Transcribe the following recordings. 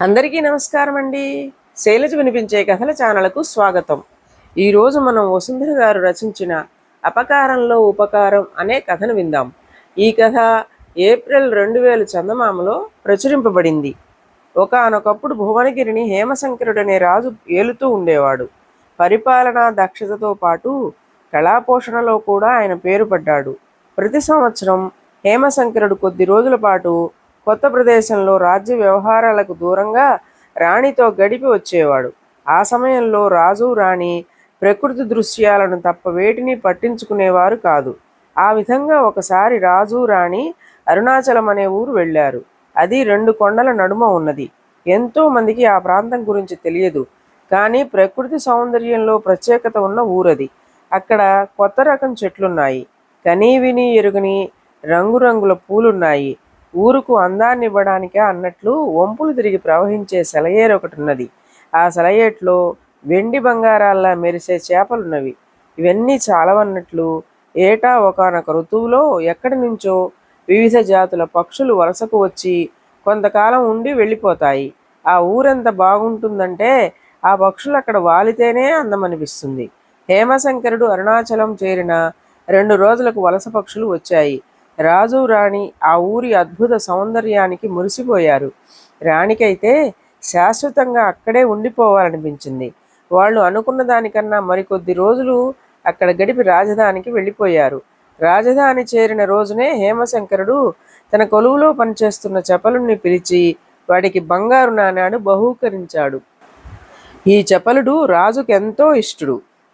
అందరికీ నమస్కారం అండి. శైలజ వినిపించే కథల ఛానల్కు స్వాగతం. ఈరోజు మనం వసుంధర గారు రచించిన అపకారంలో ఉపకారం అనే కథను విందాం. ఈ కథ ఏప్రిల్ రెండు వేల చందమామలో ప్రచురింపబడింది. ఒకనొకప్పుడు భువనగిరిని హేమశంకరుడనే రాజు ఏలుతూ ఉండేవాడు. పరిపాలనా దక్షతతో పాటు కళాపోషణలో కూడా ఆయన పేరు పడ్డాడు ప్రతి సంవత్సరం హేమశంకరుడు కొద్ది రోజుల పాటు కొత్త ప్రదేశంలో రాజ్య వ్యవహారాలకు దూరంగా రాణితో గడిపి వచ్చేవాడు. ఆ సమయంలో రాజు రాణి ప్రకృతి దృశ్యాలను తప్ప వేటిని పట్టించుకునేవారు కాదు. ఆ విధంగా ఒకసారి రాజు రాణి అరుణాచలం అనే ఊరు వెళ్ళారు. అది రెండు కొండల నడుమ ఉన్నది. ఎంతో మందికి ఆ ప్రాంతం గురించి తెలియదు. కానీ ప్రకృతి సౌందర్యంలో ప్రత్యేకత ఉన్న ఊరది. అక్కడ కొత్త రకం చెట్లున్నాయి. కనీవిని ఎరుగని రంగురంగుల పూలున్నాయి. ఊరుకు అందాన్ని ఇవ్వడానికే అన్నట్లు వంపులు తిరిగి ప్రవహించే సెలయేరు ఒకటి ఉన్నది. ఆ సెలయేట్లో వెండి బంగారాల్లా మెరిసే చేపలున్నవి. ఇవన్నీ చాలవన్నట్లు ఏటా ఒకనొక ఋతువులో ఎక్కడి నుంచో వివిధ జాతుల పక్షులు వలసకు వచ్చి కొంతకాలం ఉండి వెళ్ళిపోతాయి. ఆ ఊరెంత బాగుంటుందంటే ఆ పక్షులు అక్కడ వాలితేనే అందమనిపిస్తుంది. హేమశంకరుడు అరుణాచలం చేరిన రెండు రోజులకు వలస పక్షులు వచ్చాయి. రాజు రాణి ఆ ఊరి అద్భుత సౌందర్యానికి మురిసిపోయారు. రాణికైతే శాశ్వతంగా అక్కడే ఉండిపోవాలనిపించింది. వాళ్ళు అనుకున్న దానికన్నా మరికొద్ది రోజులు అక్కడ గడిపి రాజధానికి వెళ్ళిపోయారు. రాజధాని చేరిన రోజునే హేమశంకరుడు తన కొలువులో పనిచేస్తున్న చపలుణ్ణి పిలిచి వాడికి బంగారు నాణాడు బహూకరించాడు. ఈ చపలుడు రాజుకు ఎంతో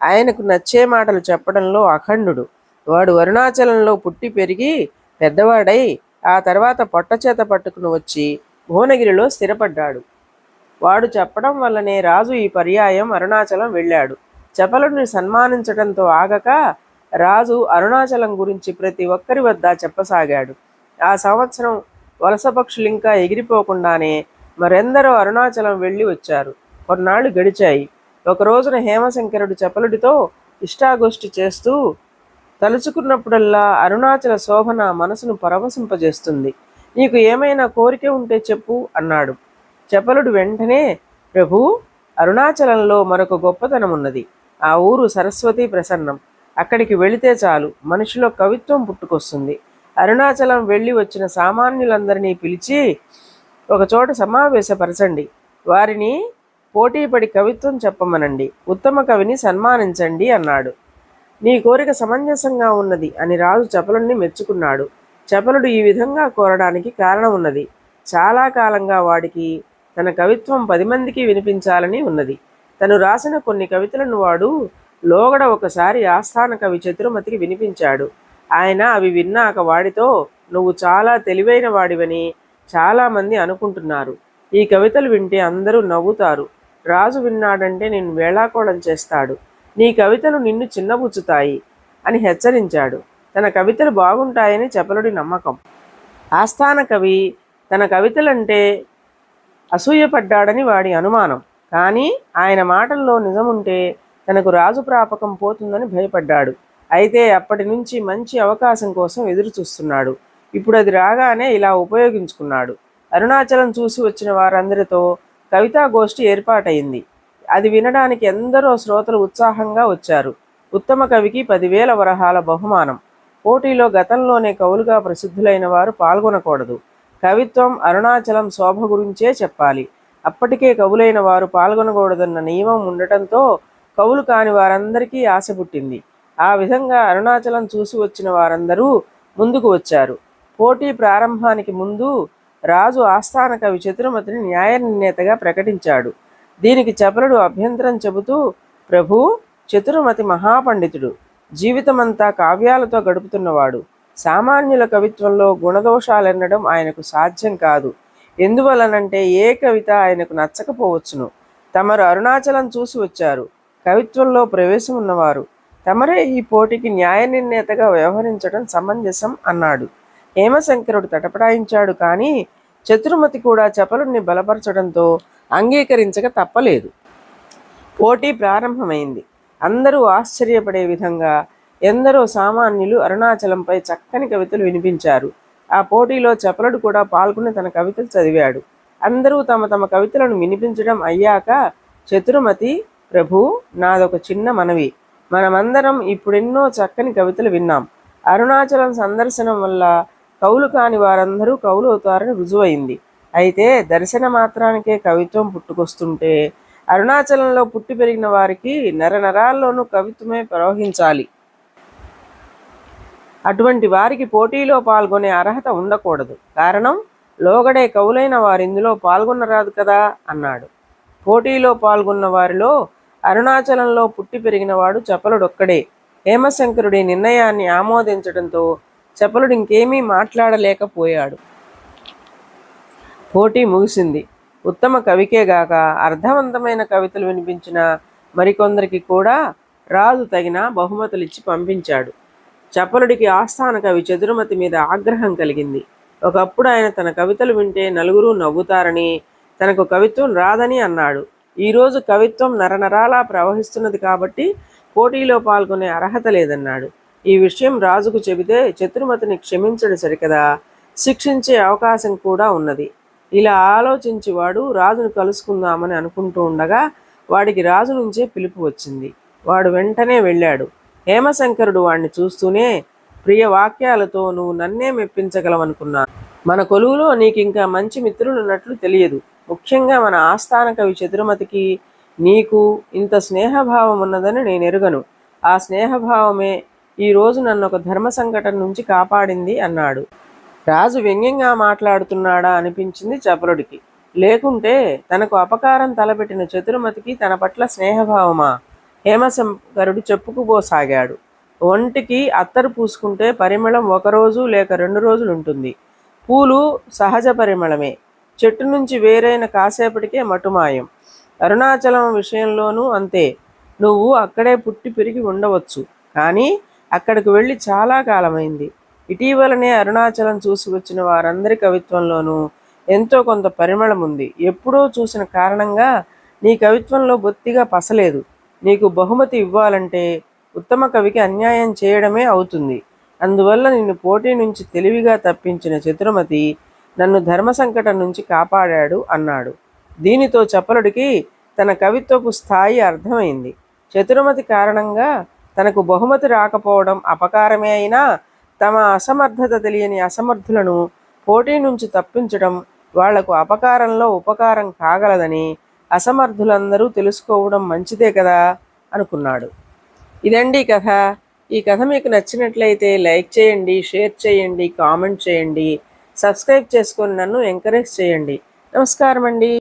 ఆయనకు నచ్చే మాటలు చెప్పడంలో అఖండుడు. వాడు అరుణాచలంలో పుట్టి పెరిగి పెద్దవాడై ఆ తర్వాత పొట్టచేత పట్టుకుని వచ్చి భువనగిరిలో స్థిరపడ్డాడు. వాడు చెప్పడం వల్లనే రాజు ఈ పర్యాయం అరుణాచలం వెళ్ళాడు. చపలుడిని సన్మానించడంతో ఆగక రాజు అరుణాచలం గురించి ప్రతి ఒక్కరి వద్ద చెప్పసాగాడు. ఆ సంవత్సరం వలస పక్షులు ఇంకా ఎగిరిపోకుండానే మరెందరో అరుణాచలం వెళ్ళి వచ్చారు. కొన్నాళ్ళు గడిచాయి. ఒక రోజున హేమశంకరుడు చపలుడితో ఇష్టాగోష్ఠి చేస్తూ తలుచుకున్నప్పుడల్లా అరుణాచల శోభన మనసును పరవశింపజేస్తుంది. నీకు ఏమైనా కోరిక ఉంటే చెప్పు అన్నాడు. చపలుడు వెంటనే ప్రభు అరుణాచలంలో మరొక గొప్పతనం ఉన్నది ఆ ఊరు సరస్వతి ప్రసన్నం. అక్కడికి వెళితే చాలు. మనిషిలో కవిత్వం పుట్టుకొస్తుంది. అరుణాచలం వెళ్ళి వచ్చిన సామాన్యులందరినీ పిలిచి ఒకచోట సమావేశపరచండి. వారిని పోటీపడి కవిత్వం చెప్పమనండి. ఉత్తమ కవిని సన్మానించండి అన్నాడు. నీ కోరిక సమంజసంగా ఉన్నది అని రాజు చపలుణ్ణి మెచ్చుకున్నాడు. చపలుడు ఈ విధంగా కోరడానికి కారణం ఉన్నది. చాలా కాలంగా వాడికి తన కవిత్వం పది మందికి వినిపించాలని ఉన్నది. తను రాసిన కొన్ని కవితలను వాడు లోగడ ఒకసారి ఆస్థాన కవి చతురమతికి వినిపించాడు. ఆయన అవి విన్నాక వాడితో నువ్వు చాలా తెలివైన వాడివని చాలామంది అనుకుంటున్నారు. ఈ కవితలు వింటే అందరూ నవ్వుతారు. రాజు విన్నాడంటే నేను వేళాకోళం చేస్తాడు. నీ కవితలు నిన్ను చిన్నబుచ్చుతాయి అని హెచ్చరించాడు. తన కవితలు బాగుంటాయని చపలుడి నమ్మకం. ఆస్థాన కవి తన కవితలంటే అసూయపడ్డాడని వాడి అనుమానం. కానీ ఆయన మాటల్లో నిజముంటే తనకు రాజు ప్రాపకం పోతుందని భయపడ్డాడు. అయితే అప్పటి నుంచి మంచి అవకాశం కోసం ఎదురు చూస్తున్నాడు ఇప్పుడు అది రాగానే ఇలా ఉపయోగించుకున్నాడు. అరుణాచలం చూసి వచ్చిన వారందరితో కవితా గోష్ఠి ఏర్పాటైంది అది వినడానికి ఎందరో శ్రోతలు ఉత్సాహంగా వచ్చారు. ఉత్తమ కవికి పదివేల వరహాల బహుమానం. పోటీలో గతంలోనే కవులుగా ప్రసిద్ధులైన వారు పాల్గొనకూడదు. కవిత్వం అరుణాచలం శోభ గురించే చెప్పాలి. అప్పటికే కవులైన వారు పాల్గొనకూడదన్న నియమం ఉండటంతో కవులు కాని వారందరికీ ఆశ పుట్టింది. ఆ విధంగా అరుణాచలం చూసి వచ్చిన వారందరూ ముందుకు వచ్చారు. పోటీ ప్రారంభానికి ముందు రాజు ఆస్థాన కవి చతురమతిని న్యాయ నిర్ణేతగా ప్రకటించాడు. దీనికి చపలుడు అభ్యంతరం చెబుతూ ప్రభు చతురమతి మహాపండితుడు జీవితమంతా కావ్యాలతో గడుపుతున్నవాడు. సామాన్యుల కవిత్వంలో గుణదోషాలెన్నడం ఆయనకు సాధ్యం కాదు. ఎందువలనంటే ఏ కవిత ఆయనకు నచ్చకపోవచ్చును. తమరు అరుణాచలం చూసి వచ్చారు. కవిత్వంలో ప్రవేశం ఉన్నవారు తమరే ఈ పోటీకి న్యాయ నిర్ణేతగా వ్యవహరించడం సమంజసం అన్నాడు. హేమశంకరుడు తటపడాయించాడు కానీ చతుర్మతి కూడా చపలుణ్ణి బలపరచడంతో అంగీకరించక తప్పలేదు. పోటీ ప్రారంభమైంది. అందరూ ఆశ్చర్యపడే విధంగా ఎందరో సామాన్యులు అరుణాచలంపై చక్కని కవితలు వినిపించారు. ఆ పోటీలో చపలుడు కూడా పాల్గొని తన కవితలు చదివాడు. అందరూ తమ తమ కవితలను వినిపించడం అయ్యాక చతురుమతి ప్రభు నాదొక చిన్న మనవి. మనమందరం ఇప్పుడెన్నో చక్కని కవితలు విన్నాం. అరుణాచలం సందర్శనం వల్ల కవులు కాని వారందరూ కవులు అవుతారని రుజువైంది. అయితే దర్శన మాత్రానికే కవిత్వం పుట్టుకొస్తుంటే అరుణాచలంలో పుట్టి పెరిగిన వారికి నర నరాల్లోనూ కవిత్వమే ప్రవహించాలి. అటువంటి వారికి పోటీలో పాల్గొనే అర్హత ఉండకూడదు. కారణం లోగడే కవులైన వారిందులో పాల్గొనరాదు కదా అన్నాడు. పోటీలో పాల్గొన్న వారిలో అరుణాచలంలో పుట్టి పెరిగినవాడు చపలుడొక్కడే. హేమశంకరుడి నిర్ణయాన్ని ఆమోదించడంతో చపలుడు ఇంకేమీ మాట్లాడలేకపోయాడు. పోటీ ముగిసింది. ఉత్తమ కవికేగాక అర్థవంతమైన కవితలు వినిపించిన మరికొందరికి కూడా రాజు తగిన బహుమతులు ఇచ్చి పంపించాడు. చపలుడికి ఆస్థాన కవి చతురుమతి మీద ఆగ్రహం కలిగింది. ఒకప్పుడు ఆయన తన కవితలు వింటే నలుగురు నవ్వుతారని తనకు కవిత్వం రాదని అన్నాడు. ఈరోజు కవిత్వం నరనరాలా ప్రవహిస్తున్నది కాబట్టి పోటీలో పాల్గొనే అర్హత లేదన్నాడు. ఈ విషయం రాజుకు చెబితే చతుర్మతిని క్షమించడు సరికదా శిక్షించే అవకాశం కూడా ఉన్నది. ఇలా ఆలోచించి వాడు రాజును కలుసుకుందామని అనుకుంటూ ఉండగా వాడికి రాజు నుంచే పిలుపు వచ్చింది. వాడు వెంటనే వెళ్ళాడు. హేమశంకరుడు వాడిని చూస్తూనే ప్రియ వాక్యాలతో నువ్వు నన్నే మెప్పించగలవనుకున్నాను మన కొలువులో నీకు ఇంకా మంచి మిత్రులు ఉన్నట్లు తెలియదు. ముఖ్యంగా మన ఆస్థాన కవి చతురమతికి నీకు ఇంత స్నేహభావం ఉన్నదని నేను ఎరుగను. ఆ స్నేహభావమే ఈ రోజు నన్ను ఒక ధర్మ సంకటం నుంచి కాపాడింది అన్నాడు. రాజు వ్యంగ్యంగా మాట్లాడుతున్నాడా అనిపించింది చపలుడికి లేకుంటే తనకు అపకారం తలపెట్టిన చతురమతికి తన పట్ల స్నేహభావమా? హేమశంకరుడు చెప్పుకుపోసాగాడు. ఒంటికి అత్తరు పూసుకుంటే పరిమళం ఒకరోజు లేక రెండు రోజులు ఉంటుంది. పూలు సహజ పరిమళమే. చెట్టు నుంచి వేరైన కాసేపటికే మటుమాయం. అరుణాచలం విషయంలోనూ అంతే. నువ్వు అక్కడే పుట్టి పెరిగి ఉండవచ్చు. కానీ అక్కడికి వెళ్ళి చాలా కాలమైంది. ఇటీవలనే అరుణాచలం చూసి వచ్చిన వారందరి కవిత్వంలోనూ ఎంతో కొంత పరిమళం ఉంది. ఎప్పుడో చూసిన కారణంగా నీ కవిత్వంలో బొత్తిగా పసలేదు. నీకు బహుమతి ఇవ్వాలంటే ఉత్తమ కవికి అన్యాయం చేయడమే అవుతుంది. అందువల్ల నిన్ను పోటీ నుంచి తెలివిగా తప్పించిన చతురమతి నన్ను ధర్మ సంకటం నుంచి కాపాడాడు అన్నాడు. దీనితో చపలుడికి తన కవిత్వపు స్థాయి అర్థమైంది. చతురమతి కారణంగా తనకు బహుమతి రాకపోవడం అపకారమే అయినా తమ అసమర్థత తెలియని అసమర్థులను పోటీ నుంచి తప్పించడం వాళ్ళకు అపకారంలో ఉపకారం కాగలదని అసమర్థులందరూ తెలుసుకోవడం మంచిదే కదా అనుకున్నాడు. ఇదండి కథ. ఈ కథ మీకు నచ్చినట్లయితే లైక్ చేయండి షేర్ చేయండి కామెంట్ చేయండి సబ్స్క్రైబ్ చేసుకొని నన్ను ఎంకరేజ్ చేయండి. నమస్కారం అండి